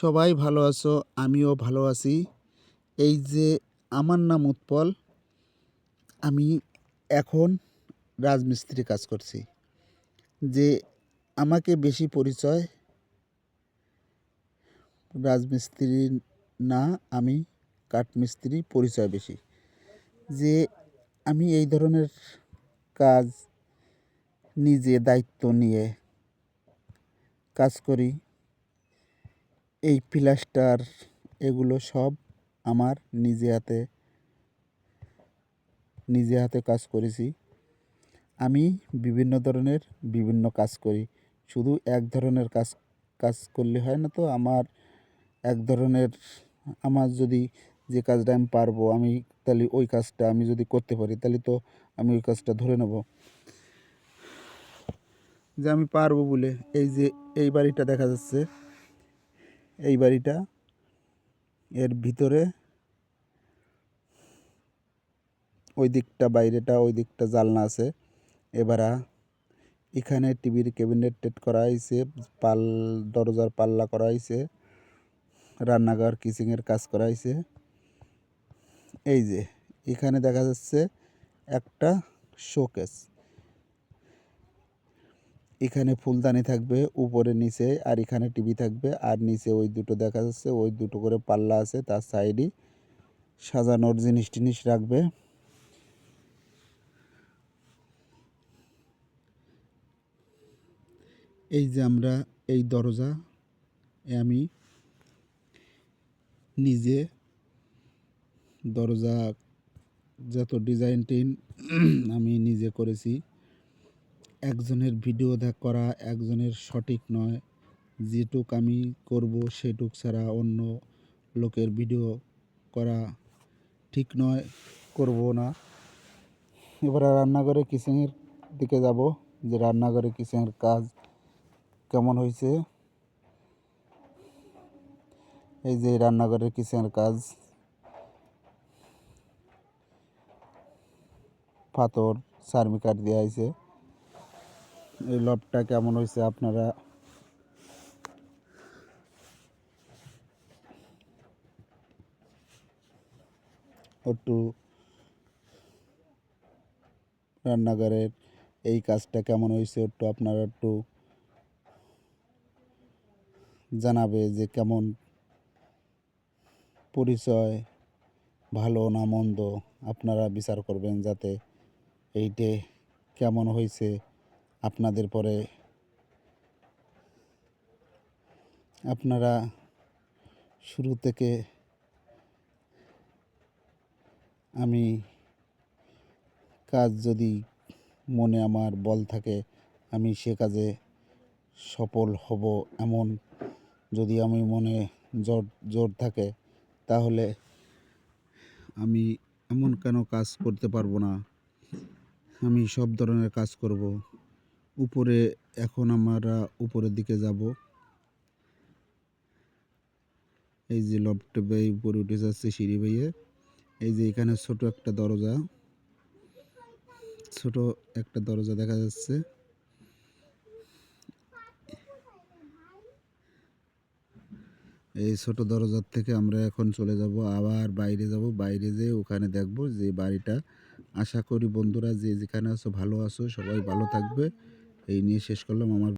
সবাই ভালো আছো, আমিও ভালো আছি। এই যে আমার নাম উৎপল, আমি এখন রাজমিস্ত্রি কাজ করছি। যে আমাকে বেশি পরিচয় রাজমিস্ত্রি না, আমি কাঠমিস্ত্রি পরিচয় বেশি। যে আমি এই ধরনের কাজ, নিজে দায়িত্ব নিয়ে কাজ করি। এই প্লাস্টার এগুলো সব আমার নিজে হাতে নিজে হাতে কাজ করেছি। আমি বিভিন্ন ধরনের বিভিন্ন কাজ করি। শুধু এক ধরনের কাজ কাজ করলে হয় না তো, আমার এক ধরনের, আমার যদি যে কাজটা আমি পারব, আমি তাহলে ওই কাজটা আমি যদি করতে পারি, তাহলে তো আমি ওই কাজটা ধরে নেব। যে আমি পারব বলে, এই যে এই বাড়িটা দেখা যাচ্ছে এই বাড়িটা, এর ভিতরে ওই দিকটা, বাইরেটা, ওই দিকটা জালনা আছে। এবারা এখানে টিভির ক্যাবিনেট টেট করা হয়েছে পাল, দরজার পাল্লা করা হয়েছে রান্নাঘর কিচেনের কাজ করা হয়েছে এই যে, এখানে দেখা যাচ্ছে একটা শোকেস। এখানে ফুলদানি থাকবে, উপরে নিচে, আর এখানে টিভি থাকবে, আর নিচে ওই দুটো দেখা যাচ্ছে, ওই দুটো করে পাল্লা আছে তার সাইডে সাজানোর জিনিস টিনিস রাখবে। এই যে আমরা এই দরজা আমি নিজে দরজা, যত ডিজাইন টিন আমি নিজে করেছি। একজনের ভিডিও দেখ করা একজনের সঠিক নয়। যেটুক আমি করব সেটুক ছাড়া অন্য লোকের ভিডিও করা ঠিক নয়, করব না। এবারে রান্নাঘরে কিচেনের দিকে যাব যে রান্নাঘরে কিচেনের কাজ কেমন হয়েছে। এই যে রান্নাঘরের কিচেনের কাজ। পাথর, সার্মিকার দেওয়া হয়েছে। এই লবটা কেমন হয়েছে আপনারা? একটু রান্নাঘরের এই কাজটা কেমন হয়েছে একটু আপনারা একটু জানাবে যে কেমন পরিচয়, ভালো না মন্দ, আপনারা বিচার করবেন যাতে এইটে কেমন হয়েছে আপনাদের পরে আপনারা শুরু থেকে আমি কাজ যদি মনে আমার বল থাকে, আমি সে কাজে সফল হব এমন যদি আমি মনে জোর জোর থাকে, তাহলে আমি এমন কেন কাজ করতে পারব না? আমি সব ধরনের কাজ করব। উপরে এখন আমরা উপরের দিকে যাব। এই যে লফটে বেয়ে উপরে উঠে যাচ্ছে সিঁড়ি বেয়ে। এই যে এখানে ছোট একটা দরজা। ছোট একটা দরজা দেখা যাচ্ছে। এই ছোট দরজার থেকে আমরা এখন চলে যাব, আবার বাইরে যাব। বাইরে যেয়ে ওখানে দেখব যে বাড়িটা। আশা করি বন্ধুরা যে যেখানে আছো ভালো আছো, সবাই ভালো থাকবে। এই নিয়ে শেষ করলাম আমার